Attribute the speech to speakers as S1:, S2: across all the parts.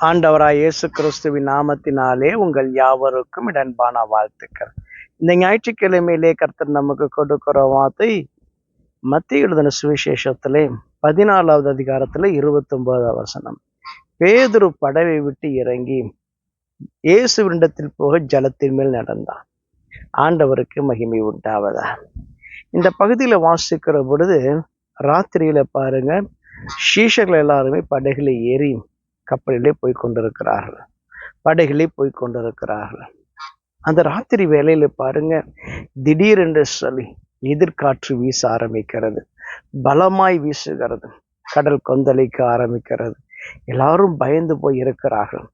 S1: ஆண்டவராய் இயேசு கிறிஸ்துவின் நாமத்தினாலே உங்கள் யாவருக்கும் இடன்பான வாழ்த்துக்கள். இந்த ஞாயிற்றுக்கிழமையிலே கர்த்தர் நமக்கு கொடுக்கிற வார்த்தை மத்திய எழுதின சுவிசேஷத்திலே பதினாலாவது அதிகாரத்துல இருபத்தி ஒன்பதாவது வசனம். பேதுரு படவை விட்டு இறங்கி இயேசுவினிடத்தில் போக ஜலத்தின் மேல் நடந்தான். ஆண்டவருக்கு மகிமை உண்டாவதா இந்த பகுதியில வாசிக்கிற பொழுது ராத்திரியில பாருங்க சீஷர்கள் எல்லாருமே படகுல ஏறி கப்பலிலே போய் கொண்டிருக்கிறார்கள். படகிலே போய் கொண்டிருக்கிறார்கள். அந்த ராத்திரி வேலையில் பாருங்க திடீரென்று சொல்லி எதிர்காற்று வீச ஆரம்பிக்கிறது. பலமாய் வீசுகிறது. கடல் கொந்தளிக்க ஆரம்பிக்கிறது. எல்லாரும் பயந்து போய் இருக்கிறார்கள்.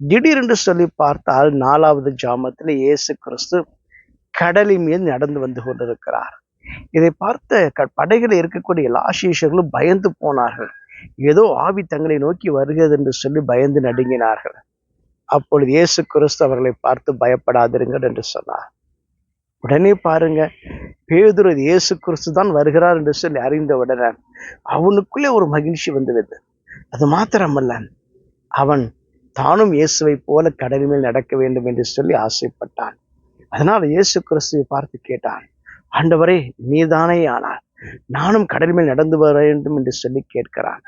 S1: திடீரென்று சொல்லி பார்த்தால் நாலாவது ஜாமத்தில் இயேசு கிறிஸ்து கடலின் மீது நடந்து வந்து கொண்டிருக்கிறார். இதை பார்த்த படைகளில் இருக்கக்கூடிய எல்லா சீஷர்களும் பயந்து போனார்கள். ஏதோ ஆவி தங்களை நோக்கி வருகிறது என்று சொல்லி பயந்து நடுங்கினார்கள். அப்பொழுது இயேசு கிறிஸ்து அவர்களை பார்த்து பயப்படாதிருங்கள் என்று சொன்னார். உடனே பாருங்க பேதுரு இயேசு கிறிஸ்து தான் வருகிறார் என்று சொல்லி அறிந்த உடனே அவனுக்குள்ளே ஒரு மகிழ்ச்சி வந்துவிது அது மாத்திரமல்ல அவன் தானும் இயேசுவை போல கடல் மேல் நடக்க வேண்டும் என்று சொல்லி ஆசைப்பட்டான். அதனால் இயேசு கிறிஸ்துவை பார்த்து கேட்டான் ஆண்டவரே நீதானே ஆனால் நானும் கடல் மேல் நடந்து வர வேண்டும் என்று சொல்லி கேட்கிறான்.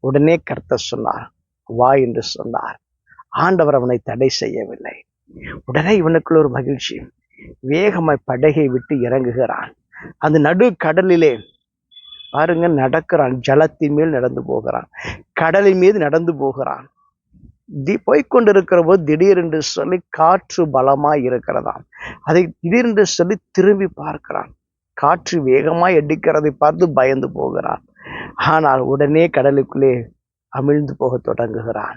S1: உடனே கர்த்தர் சொன்னார் வா என்று சொன்னார். ஆண்டவர் அவனை தடை செய்யவில்லை. உடனே இவனுக்குள்ள ஒரு மகிழ்ச்சி. வேகமாய் படகை விட்டு இறங்குகிறான். அந்த நடு கடலிலே பாருங்க நடக்கிறான். ஜலத்தின் மேல் நடந்து போகிறான். கடலின் மீது நடந்து போகிறான். தி போய்கொண்டிருக்கிற போது திடீரென்று சொல்லி காற்று பலமாய் இருக்கிறதாம். அதை திடீரென்று சொல்லி திரும்பி பார்க்கிறான். காற்று வேகமாய் அடிக்கிறதை பார்த்து பயந்து போகிறான். ஆனால் உடனே கடலுக்குள்ளே அமிழ்ந்து போக தொடங்குகிறான்.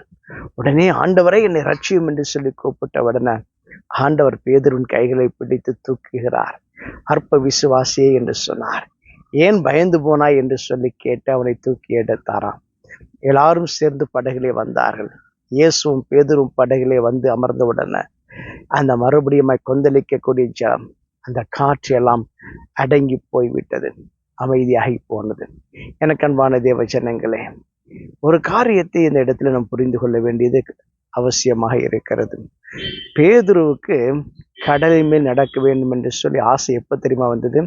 S1: உடனே ஆண்டவரை என்னை ரட்சியும் என்று சொல்லி கூப்பிட்ட உடனே ஆண்டவர் பேதருவின் கைகளை பிடித்து தூக்குகிறார். அற்ப விசுவாசியே என்று சொன்னார். ஏன் பயந்து போனாய்? என்று சொல்லி கேட்டு அவனை தூக்கி எடுத்தாராம். எல்லாரும் சேர்ந்து படகிலே வந்தார்கள். இயேசுவும் பேதரும் படகிலே வந்து அமர்ந்தவுடனே அந்த மறுபடியும் கொந்தளிக்கக்கூடிய ஜலம் அந்த காற்று எல்லாம் அடங்கி போய்விட்டது அமைதியாகி போனது. எனக்கு அன்பான தேவ ஜனங்களே ஒரு காரியத்தை இந்த இடத்துல நாம் புரிந்து கொள்ள வேண்டியது அவசியமாக இருக்கிறது. பேதுருவுக்கு கடலின் மேல் நடக்க வேண்டும் என்று சொல்லி ஆசை எப்போ தெரியுமா வந்தது?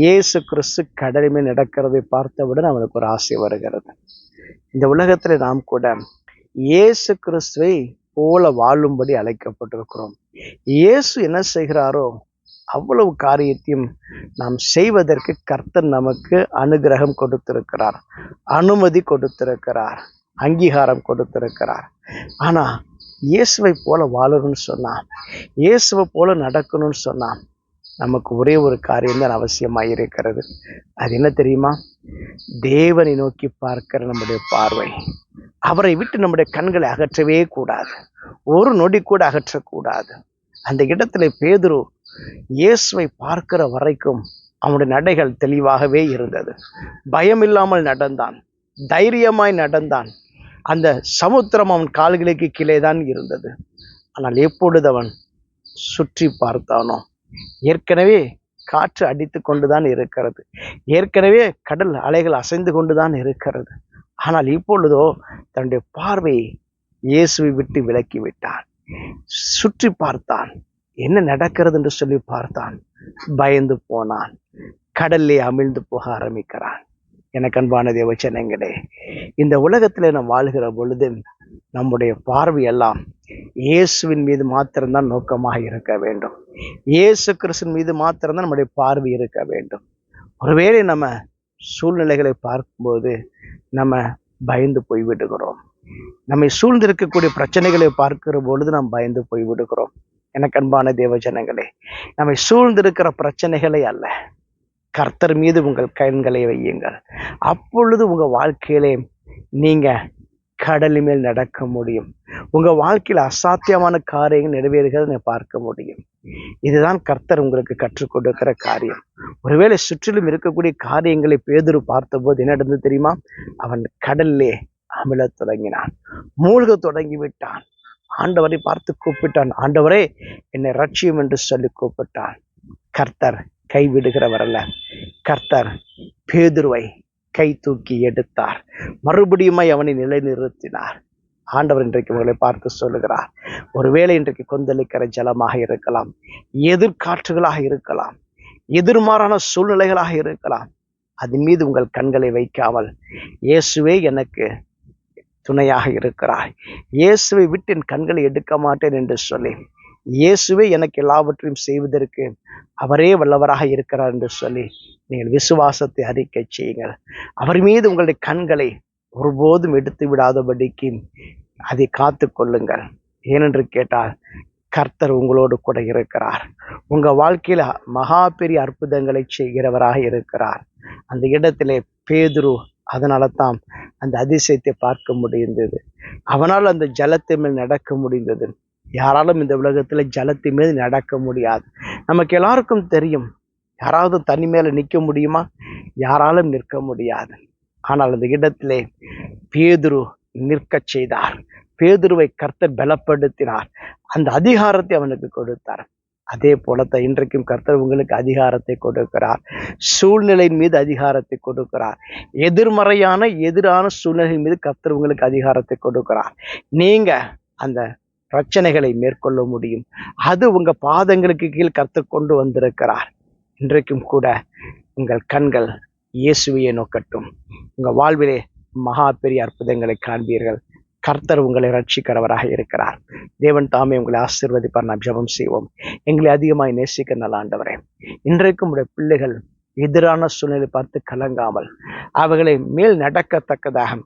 S1: இயேசு கிறிஸ்து கடலின் மேல் நடக்கிறதை பார்த்தவுடன் அவனுக்கு ஒரு ஆசை வருகிறது. இந்த உலகத்தில் நாம் கூட இயேசு கிறிஸ்துவை போல வாழும்படி அழைக்கப்பட்டிருக்கிறோம். இயேசு என்ன செய்கிறாரோ அவ்வளவு காரியத்தையும் நாம் செய்வதற்கு கர்த்தர் நமக்கு அனுகிரகம் கொடுத்திருக்கிறார். அனுமதி கொடுத்திருக்கிறார். அங்கீகாரம் கொடுத்திருக்கிறார். ஆனால் இயேசுவை போல வாழணும்னு சொன்னான் இயேசுவை போல நடக்கணும்னு சொன்னான் நமக்கு ஒரே ஒரு காரியம் தான் அவசியமாக இருக்கிறது. அது என்ன தெரியுமா? தேவனை நோக்கி பார்க்கிற நம்முடைய பார்வை. அவரை விட்டு நம்முடைய கண்களை அகற்றவே கூடாது. ஒரு நொடி கூட அகற்றக்கூடாது. அந்த இடத்துல பேதுரு இயேசுவை பார்க்கிற வரைக்கும் அவனுடைய நடைகள் தெளிவாகவே இருந்தது. பயம் இல்லாமல் நடந்தான். தைரியமாய் நடந்தான். அந்த சமுத்திரம் அவன் கால்களுக்கு கீழே தான் இருந்தது. ஆனால் எப்பொழுது அவன் சுற்றி பார்த்தானோ? ஏற்கனவே காற்று அடித்து கொண்டுதான் இருக்கிறது. ஏற்கனவே கடல் அலைகள் அசைந்து கொண்டுதான் இருக்கிறது. ஆனால் இப்பொழுதோ தன்னுடைய பார்வையை இயேசுவை விட்டு விலக்கி விட்டான். சுற்றி பார்த்தான். என்ன நடக்கிறது என்று சொல்லி பார்த்தான். பயந்து போனான். கடல்லே அமிழ்ந்து போக ஆரம்பிக்கிறான். எனக்கு அன்பான தேவச்சனங்களே இந்த உலகத்தில் நாம் வாழ்கிற பொழுது நம்முடைய பார்வையெல்லாம் இயேசுவின் மீது மாத்திரம்தான் நோக்கமாக இருக்க வேண்டும். இயேசு கிறிஸ்துவின் மீது மாத்திரம்தான் நம்முடைய பார்வை இருக்க வேண்டும். ஒருவேளை நம்ம சூழ்நிலைகளை பார்க்கும்போது நம்ம பயந்து போய் விடுகிறோம் நம்மை சூழ்ந்திருக்கக்கூடிய பிரச்சனைகளை பார்க்கிற பொழுது நாம் பயந்து போய் விடுகிறோம் எனக்கு அன்பான தேவ ஜனங்களே நம்மை சூழ்ந்திருக்கிற பிரச்சனைகளை அல்ல. கர்த்தர் மீது உங்கள் கண்களை வையுங்கள். அப்பொழுது உங்க வாழ்க்கையிலே நீங்க கடலின் மேல் நடக்க முடியும். உங்க வாழ்க்கையில் அசாத்தியமான காரியங்கள் நிறைவேறுகிறத பார்க்க முடியும். இதுதான் கர்த்தர் உங்களுக்கு கற்றுக் கொடுக்கிற காரியம். ஒருவேளை சுற்றிலும் இருக்கக்கூடிய காரியங்களை பேதுரு பார்த்தபோது என்ன நடந்து தெரியுமா? அவன் கடல்லே அமிழத் தொடங்கினான். மூழ்க தொடங்கி விட்டான் ஆண்டவரை பார்த்து கூப்பிட்டான். ஆண்டவரே என்னை ரட்சியம் என்று சொல்லி கூப்பிட்டான். கர்த்தர் கைவிடுகிறவர் அல்ல. கர்த்தர் பேதுருவை கை தூக்கி எடுத்தார். மறுபடியும் அவனை நிலைநிறுத்தினார். ஆண்டவர் இன்றைக்கு உங்களை பார்த்து சொல்லுகிறார். ஒருவேளை இன்றைக்கு கொந்தளிக்கிற ஜலமாக இருக்கலாம் எதிர்காற்றுகளாக இருக்கலாம் எதிர்மாறான சூழ்நிலைகளாக இருக்கலாம் அதன் மீது உங்கள் கண்களை வைக்காமல் இயேசுவே எனக்கு துணையாக இருக்கிறாய். இயேசுவை விட்டு என் கண்களை எடுக்க மாட்டேன் என்று சொல்லி இயேசுவே எனக்கு எல்லாவற்றையும் செய்வதற்கு அவரே வல்லவராக இருக்கிறார் என்று சொல்லி நீங்கள் விசுவாசத்தை அறிக்கை செய்யுங்கள். அவர் மீது உங்களுடைய கண்களை ஒருபோதும் எடுத்து விடாதபடிக்கு அதை காத்து கொள்ளுங்கள். ஏனென்று கேட்டால் கர்த்தர் உங்களோடு கூட இருக்கிறார். உங்கள் வாழ்க்கையில் மகா பெரிய அற்புதங்களை செய்கிறவராக இருக்கிறார். அந்த இடத்திலே பேதுரு அதனால தான் அந்த அதிசயத்தை பார்க்க முடிந்தது. அவனால் அந்த ஜலத்தை மேல் நடக்க முடிந்தது. யாராலும் இந்த உலகத்தில் ஜலத்தின் மீது நடக்க முடியாது. நமக்கு எல்லாருக்கும் தெரியும். யாராவது தனி மேலே நிற்க முடியுமா? யாராலும் நிற்க முடியாது. ஆனால் அந்த இடத்திலே பேதுரு நிற்கச் செய்தார். பேதுருவை கர்த்தர் பலப்படுத்தினார். அந்த அதிகாரத்தை அவனுக்கு கொடுத்தார். அதே போலத்தான் இன்றைக்கும் கர்த்தர் உங்களுக்கு அதிகாரத்தை கொடுக்கிறார். சூழ்நிலையின் மீது அதிகாரத்தை கொடுக்கிறார். எதிர்மறையான எதிரான சூழ்நிலை மீது கர்த்தர் உங்களுக்கு அதிகாரத்தை கொடுக்கிறார். நீங்க அந்த பிரச்சனைகளை மேற்கொள்ள முடியும். அது உங்க பாதங்களுக்கு கீழ் கர்த்தர் கொண்டு வந்திருக்கிறார். இன்றைக்கும் கூட உங்கள் கண்கள் இயேசுவையை நோக்கட்டும். உங்கள் வாழ்விலே மகா பெரிய அற்புதங்களை காண்பீர்கள். கர்த்தர் உங்களை ரட்சிக்கிறவராக இருக்கிறார். தேவன் தாமே உங்களை ஆசீர்வதிப்பார். நாம் ஜெபம் செய்வோம். எங்களை அதிகமாய் நேசிக்க நல்ல ஆண்டவரே இன்றைக்கும் உடைய பிள்ளைகள் எதிரான சூழ்நிலை பார்த்து கலங்காமல் அவைகளை மேல் நடக்கத்தக்கதாக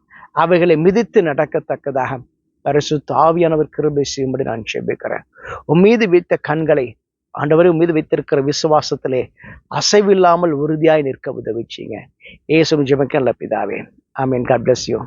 S1: அவைகளை மிதித்து நடக்கத்தக்கதாக பரிசு தாவியானவர் கிருபை செய்யும்படி நான் செபிக்கிறேன் உன் மீது வைத்த கண்களை ஆண்டவரை உன் மீது வைத்திருக்கிற விசுவாசத்திலே அசைவில்லாமல் உறுதியாய் நிற்க உதவிச்சிங்க. ஏசும் ஜெபக்கல்ல பிதாவே. ஆமீன். God bless you